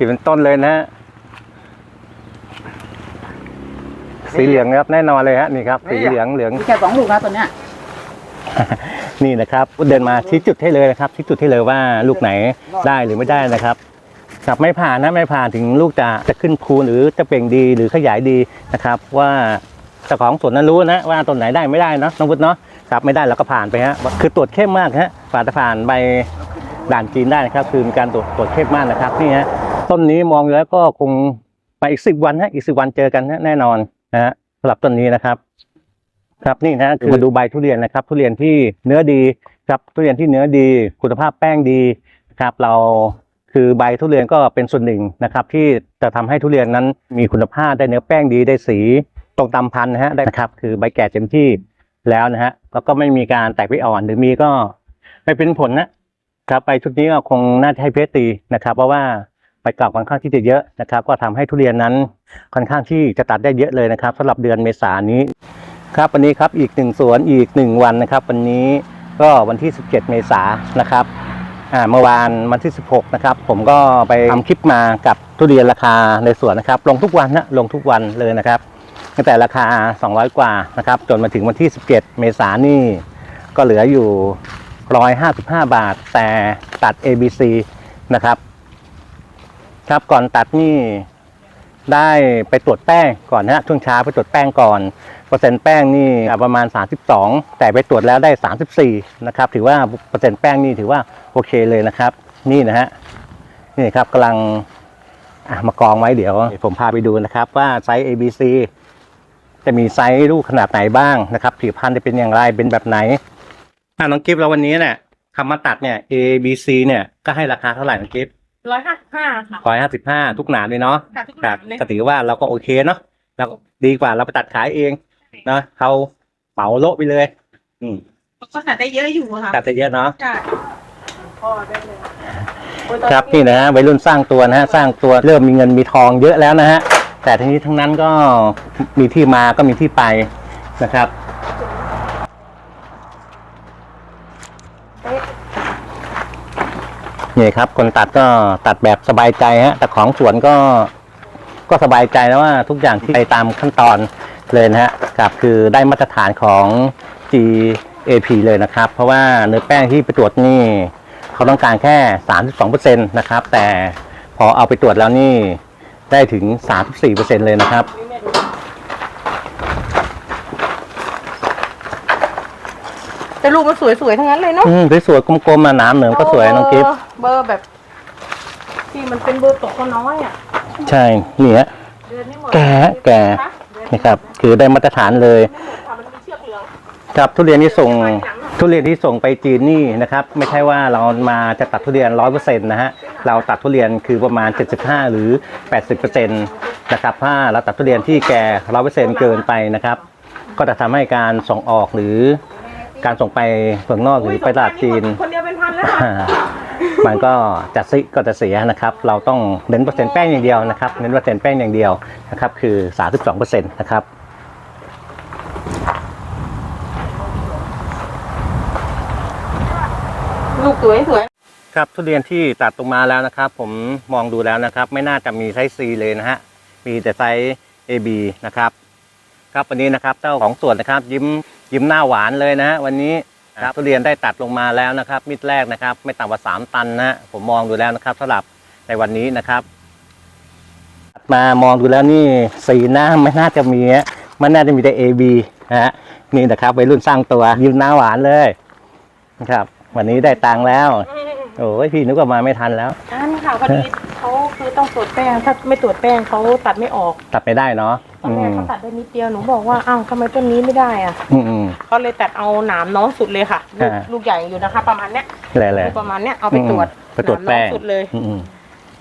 ผิดเป็นต้นเลยนะฮะสีเหลืองนะครับแน่นอนเลยฮะนี่ครับสีเหลืองเหลืองมีแค่สองลูกนะตัวเนี้ยนี่นะครับ เดินมาชี้จุดให้เลยนะครับชี้จุดให้เลยว่าลูกไหนได้หรือไม่ได้นะครับครับไม่ผ่านนะไม่ผ่านถึงลูกจะจะขึ้นภูหรือจะเปล่งดีหรือขยายดีนะครับ ว่าเจ้าของสวนนั้นรู้นะว่าต้นไหนได้ไม่ได้เนาะน้องวุฒิเนาะครับไม่ได้เราก็ผ่านไปฮะคือตรวจเข้มมากฮะผ่านจะผ่านใบด่านจีนได้นะครับ คือมีการตรวจตรวจเข้มมากนะครับนี่ฮะ ต้นนี้มองแล้วก็คงไปอีกสิบวันฮะอีกสิบวันเจอกันฮะแน่นอนนะฮะสำหรับต้นนี้นะครับ ครับนี่นะคือมาดูใบทุเรียนนะครับ ทุเรียนที่เนื้อดีครับทุเรียนที่เนื้อดีคุณภาพแป้งดีครับ เราคือใบทุเรียนก็เป็นส่วนหนึ่งนะครับ ที่จะทำให้ทุเรียนนั้นมีคุณภาพได้เนื้อแป้งดีได้สีตรงตามพันธุ์นะฮะได้นะครับ คือใบแก่เต็มที่แล้วนะฮะแล้วก็ไม่มีการแตกใบอ่อนหรือมีก็ไม่เป็นผลนะครับใบชุดนี้ก็คงน่าจะให้เพชรตีนะครับ เพราะว่า ใบเก่าค่อนข้างที่จะเยอะนะครับ ก็ทำให้ทุเรียนนั้นค่อนข้างที่จะตัดได้เยอะเลยนะครับสำหรับเดือนเมษายนนี้ครับวันนี้ครับอีกหนึ่งสวนอีกหนึ่งวันนะครับ วันนี้ก็วันที่ 17 เมษายนนะครับอ่าเมื่อวานวันที่ 16 นะครับ ผมก็ไปทำคลิปมากับทุเรียนราคาในสวนนะครับ ลงทุกวันนะลงทุกวันเลยนะครับตั้งแต่ราคา 200 กว่านะครับ จนมาถึงวันที่ 17 เมษายนนี่ก็เหลืออยู่ 155 บาท แต่ตัด ABC นะครับ ครับก่อนตัดนี่ได้ไปตรวจแป้งก่อนนะฮะช่วงเช้าไปตรวจแป้งก่อนเปอร์เซ็นต์แป้งนี่ประมาณ 32 แต่ไปตรวจแล้วได้ 34 นะครับ ถือว่าเปอร์เซ็นต์แป้งนี่ถือว่าโอเคเลยนะครับ นี่นะฮะนี่ครับกำลังมากองไว้เดี๋ยว ผมพาไปดูนะครับ ว่าไซส์ ABC จะมีไซส์ลูกขนาดไหนบ้างนะครับผิวพรรณจะเป็นอย่างไรเป็นแบบไหนน้องกิฟต์แล้ววันนี้เนี่ยทำมาตัดเนี่ย A B C เนี่ยก็ให้ราคาเท่าไหร่น้องกิฟต์ ร้อยห้าสิบห้าค่ะร้อยห้าสิบห้าทุกหนาเลยเนาะค่ะทุกคอรัย่าบงเลยก็ถือว่าเราก็โอเคเนาะเราก็ดีกว่าเราไปตัดขายเองเนาะเขาเป๋าโละไปเลย อืมก็ตัดได้เยอะอยู่ค่ะตัดไปเยอะเนาะ ใช่พอได้เลยครับนี่นะฮะวัยรุ่นสร้างตัวนะฮะสร้างตัวเริ่มมีเงินมีทองเยอะแล้วนะฮะแต่ทั้งนี้ทั้งนั้นก็มีที่มาก็มีที่ไปนะครับ นี่ครับ คนตัดก็ตัดแบบสบายใจฮะแต่ของสวนก็ก็สบายใจแล้วว่าทุกอย่างที่ไปตามขั้นตอนเลยนะฮะครับคือได้มาตรฐานของ GAP เลยนะครับ เพราะว่าเนื้อแป้งที่ไปตรวจนี่เขาต้องการแค่ 32%นะครับ แต่พอเอาไปตรวจแล้วนี่ได้ถึง 34%เลยนะครับแต่ลูกมันสวยๆ ทั้งนั้นเลยเนาะอืมสวยๆกลมๆมาน้ำเหนือก็สวยน้องกิฟต์ เบอร์แบบ ที่มันเป็นเบอร์ตกคนน้อยอะใช่นี่ฮะเดือนนี้หมดแก่แก่นี่ครับ คือได้มาตรฐานเลยไม่หมดค่ะมันมีเชือกเหลืองครับทุเรียนที่ส่งทุเรียนที่ส่งไปจีนนี่นะครับ ไม่ใช่ว่าเรามาจะตัดทุเรียนร้อยเปอร์เซ็นต์นะฮะเราตัดทุเรียนคือประมาณ 75 หรือ 80เปอร์เซ็นต์นะครับถ้าเราตัดทุเรียนที่แก่ร้อยเปอร์เซ็นต์เกินไปนะครับ ก็จะทำให้การส่งออกหรือการส่งไปเมืองนอกหรือไปตลาดจีนคนเดียวเป็นพันแล้วค่ะอ่า มันก็จะซิก็จะเสียนะครับ เราต้องเน้นเปอร์เซ็นต์แป้งอย่างเดียวนะครับเน้นเปอร์เซ็นต์แป้งอย่างเดียวนะครับคือ 32%นะครับลูกสวยสวยครับทุเรียนที่ตัดตรงมาแล้วนะครับ ผมมองดูแล้วนะครับ ไม่น่าจะมีไซส์ C เลยนะฮะมีแต่ไซส์ AB นะครับ ครับวันนี้นะครับเจ้าของสวนนะครับ ยิ้มยิ้มหน้าหวานเลยนะฮะวันนี้ ครับทุเรียนได้ตัดลงมาแล้วนะครับมิดแรกนะครับ ไม่ต่ำกว่า 3 ตันนะฮะผมมองดูแล้วนะครับสำหรับในวันนี้นะครับตัดมามองดูแล้วนี่สีหน้าไม่น่าจะมีฮะมันน่าจะมีแต่ AB นะฮะนี่นะครับวัยรุ่นสร้างตัวยิ้มหน้าหวานเลยนะครับ วันนี้ได้ตังค์แล้วโอ้ยพี่นึกว่ามาไม่ทันแล้วอันนี้ค่ะพอดีเขาคือต้องตรวจแป้งถ้าไม่ตรวจแป้งเขาตัดไม่ออก ตัดไม่ได้เนาะ ตอนอืแรกมเขาตัดได้นิดเดียวหนูบอกว่าอ้าวทำไมต้นนี้ไม่ได้อะอืมอืม เขาเลยตัดเอาหนามน้องสุดเลยค่ะ ลูกอ่า ลูกใหญ่อยู่นะคะ ประมาณเนี้ยแหละแหละลูกประมาณเนี้ยเอาไปตรวจไปตรวจหนามน้แป้องงสุดเลยอืมอืม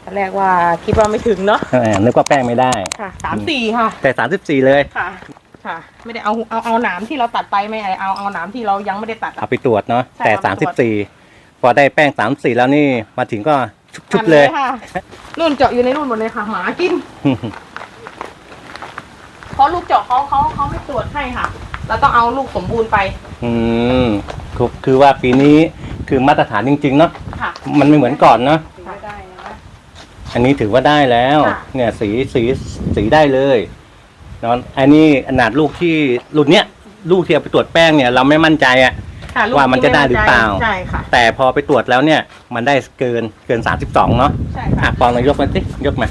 ตอนแรกว่าคิดว่าไม่ถึงเนาะเออนึกว่าแป้งไม่ได้ ค่ะสามสี่ค่ะ แต่สามสิบสี่เลย ค่ะ ค่ะ ไม่ได้เอาเอาเอาหนามที่เราตัดไปไม่เอาเอาเอาหนามที่เรายังไม่ได้ตัดอะ เอาไปตรวจเนาะใช่แต่เอาสามไปสิตบรวจ สี่พอได้แป้งสามสี่แล้วนี่มาถึงก็ชุบๆเลยค่ะนุ่นเจาะอยู่ในรุ่นหมดเลยค่ะ หมากินเพ ราะลูกเจาะเขาเขาเขาไม่ตรวจให้ค่ะ เราต้องเอาลูกสมบูรณ์ไป อืมคือคือว่าปีนี้คือมาตรฐานจริง ๆ เนาะค่ะมันไม่เหมือนก่อนเนาะไม่ได้นะ อันนี้ถือว่าได้แล้ว ค่ะ เนี่ยสีสีสีได้เลยเนอะอันนี้ขนาดลูกที่รุ่นเนี้ยลูกที่เอาไปตรวจแป้งเนี่ย เราไม่มั่นใจอะ ค่ะลูกว่ามันจะได้หรือเปล่า ใช่ค่ะ แต่พอไปตรวจแล้วเนี่ย มันได้เกินเกินสามสิบสองเนาะใช่อะค่ะปองลองยกมาสิยกมา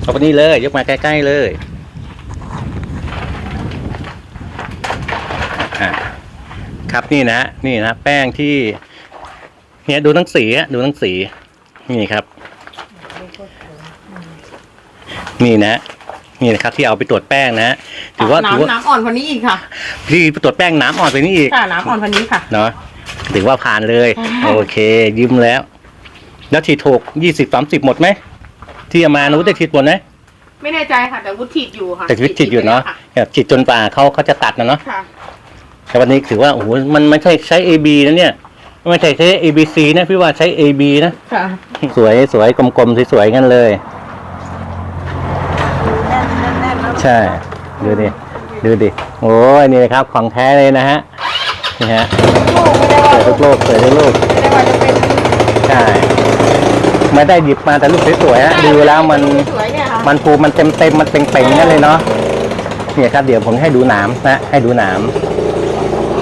เอาไปนี่เลย ยกมาใกล้ๆเลยอะ ครับนี่นะนี่นะแป้งที่เนี่ยดูหนังสีอะดูหนังสีนี่ครับ นี่นะนี่นะครับที่เอาไปตรวจแป้งนะถือว่าถือว่าน้ำน้ำอ่อนกว่านี้อีกค่ะที่ไปตรวจแป้งน้ำอ่อนไปนี่อีกค่ะน้ำอ่อนกว่านี้ค่ะเนาะถือว่าผ่านเลยค่ะโอเค ยิ้มแล้ว แล้วฉีดถูกยี่สิบสามสิบหมดไหมที่เอามานุ้ได้ฉีดหมดไหมไม่แน่ใจค่ะแต่วุฒิฉีดอยู่ค่ะแต่ชีวิตฉีดอยู่เนาะค่ะฉีดจนป่าเขาเขาจะตัดนะเนาะค่ะ แต่วันนี้ถือว่าโอ้โหมันไม่ใช่ใช้ AB นะเนี่ย ไม่ใช่ใช้ ABC นะพี่ว่าใช้ AB นะค่ะสวยสวยกลมๆสวยๆกันเลยใช่ ดูดิดูดิโอ้ยนี่นะครับของแท้เลยนะฮะนี่ฮะสวยทุกโลกสวยทุกโลกไม่ได้ว่าจะเป็นใช่ไม่ได้หยิบมาแต่ลูกสวยๆฮะดูแล้วมัน สวยๆเนี่ยค่ะมันฟูมันเต็มเต็มๆมันเป่งเป่งๆนั่นเลยเนาะเนี่ยครับเดี๋ยวผมให้ดูหนามนะให้ดูหนามเ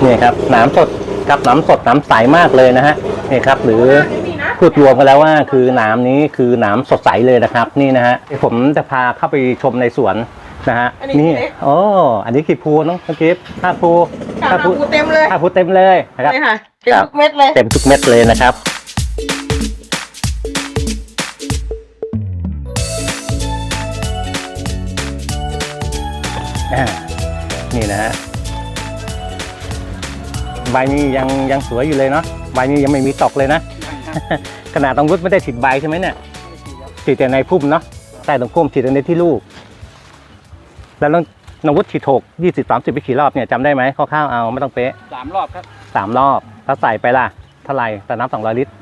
นี่ยครับหนามสดกับหนามสดหนามใสมากเลยนะฮะนี่ครับ หรือนี่นะพูดรวมกันแล้วว่าคือหนามนี้คือหนามสดใสเลยนะครับ นี่นะฮะผมจะพาเข้าไปชมในสวนนะฮะนี่โอ้อันนี้ขีดพูน้องกิฟห้าพูค่ะห้าพูน้ำปูเต็มเลยห้าพูเต็มเลยนะครับนี่ค่ะเต็มครับทุกเม็ดเลยเต็มทุกเม็ดเลยนะครับอ่านี่นะฮะ ใบนี้ยังยังสวยอยู่เลยเนาะใบนี้ยังไม่มีตกเลยนะ ขนาดตรงรุดไม่ได้ฉีดใบใช่ไหมเนี่ยฉีดแต่ในพุ่มเนาะใต้ตรงพุ่มฉีดแต่ในที่ลูก แล้วน้องนองวุฒิฉีดถกยี่สิบสามสิบไปกี่รอบเนี่ยจำได้ไหมคร่าวๆเอาไม่ต้องเป๊ะสามรอบครับสามรอบถ้าใส่ไปล่ะเท่าไหร่แต่น้ำสองร้อยลิตร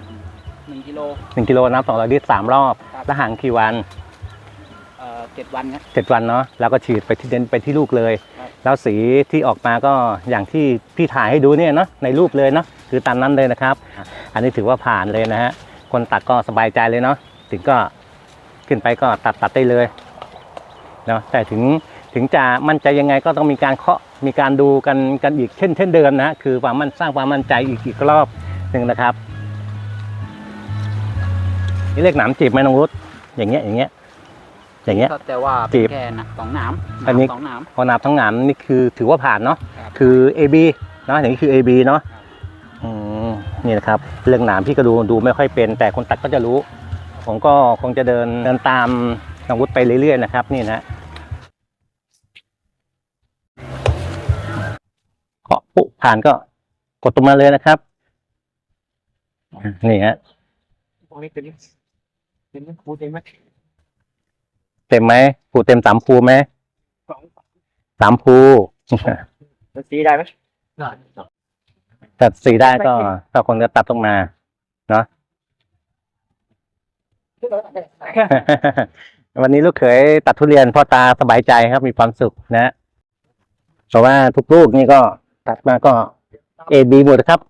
หนึ่งกิโลหนึ่งกิโลน้ำสองร้อยลิตรสามรอบครับแล้วห่างกี่วันเอ่อเจ็ดวันครับเจ็ดวันเนาะแล้วก็ฉีดไปที่เดนไปที่ลูกเลยครับ แล้วสีที่ออกมาก็อย่างที่พี่ถ่ายให้ดูเนี่ยเนาะในรูปเลยเนาะคือตามนั้นเลยนะครับ อันนี้ถือว่าผ่านเลยนะฮะคนตัดก็สบายใจเลยเนาะถึงก็ขึ้นไปก็ตัดตัดได้เลยเนาะแต่ถึงถึงจะมั่นใจยังไงก็ต้องมีการเคาะมีการดูกันกันอีกเช่นเช่นเดิมนะคือความมั่นสร้างความมั่นใจอีกอีกรอบหนึ่งนะครับนี่เรียกหนามจีบไหมน้องรุดอย่างเงี้ยอย่างเงี้ย อย่างเงี้ยก็แต่ว่าจีเป็นบแค่นะสองหนามอันนี้หามสองหนามพอนับทั้งหนามนี่คือถือว่าผ่านเนาะครับคือ AB เนาะอย่างนี้คือ AB เนาะอืมนี่นะครับ เรื่องหนามพี่ก็ดูดูไม่ค่อยเป็น แต่คนตัดก็จะรู้ ผมก็คงจะเดินเดินตามน้องวุฒิไปเรื่อยๆนะครับ นี่นะเคาะปุ๊บผ่านก็กดตรงมาเลยนะครับนี่ฮะตรงนี้เต็มเต็มไหมพูดเต็มไหมเต็มไหมภูเต็มสามภูไหมสองสามภู แล้วสีได้ไหมได้ตัดสีได้ก็ก็คงจะตัดตรงมาเนาะวันนี้ลูกเขยตัดทุเรียนพ่อตาสบายใจครับมีความสุขนะเพราะว่าทุกลูกนี่ก็ตัดมาก็เอบีหมดครับ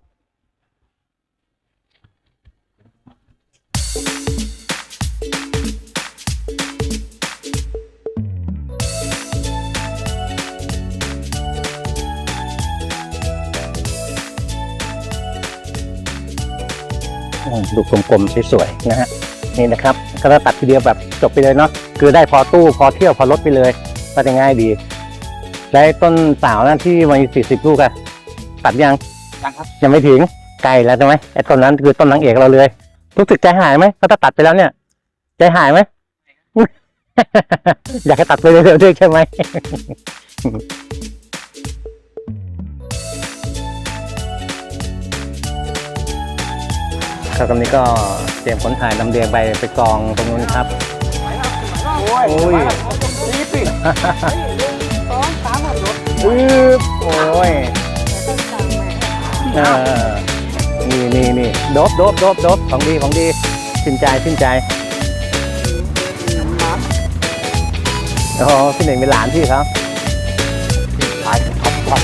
ดูกลมๆสวยๆนะฮะนี่นะครับก็จะตัดทีเดียวแบบจบไปเลยเนาะคือได้พอตู้พอเที่ยวพอรถไปเลย ก็จะง่ายดีและไอ้ต้นสาวนั่นที่มีสี่สิบลูกอะตัดยังยังครับยังไม่ถึงไกลแล้วใช่ไหมไอ้ต้นนั้นคือต้นนางเอกเราเลยรู้สึกใจหายไหมก็ถ้าตัดไปแล้วเนี่ย ใจหายไหมอยากให้ตัดไปเร็วๆด้วยใช่ไหม ครับตอนนี้ก็เตรียมขนถ่ายลำเลียงไปไปกองตรงนู้นครับโอ้ยโอ้ยนี่สิสองสามหมดรถอืบโอ้ยเออนี่นี่นี่โดบโดบโดบโดบของดีของดีชื่นใจชื่นใจโอ้โหพี่หนึ่งเป็นหลานพี่เขาขายท็อปท็อป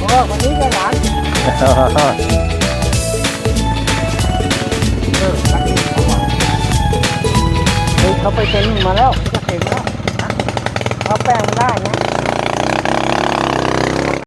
โอ้วันนี้ก็หลาน เขาไปเซ็นมาแล้วเขาเซ็นแล้วเอาแป้งมาได้นะ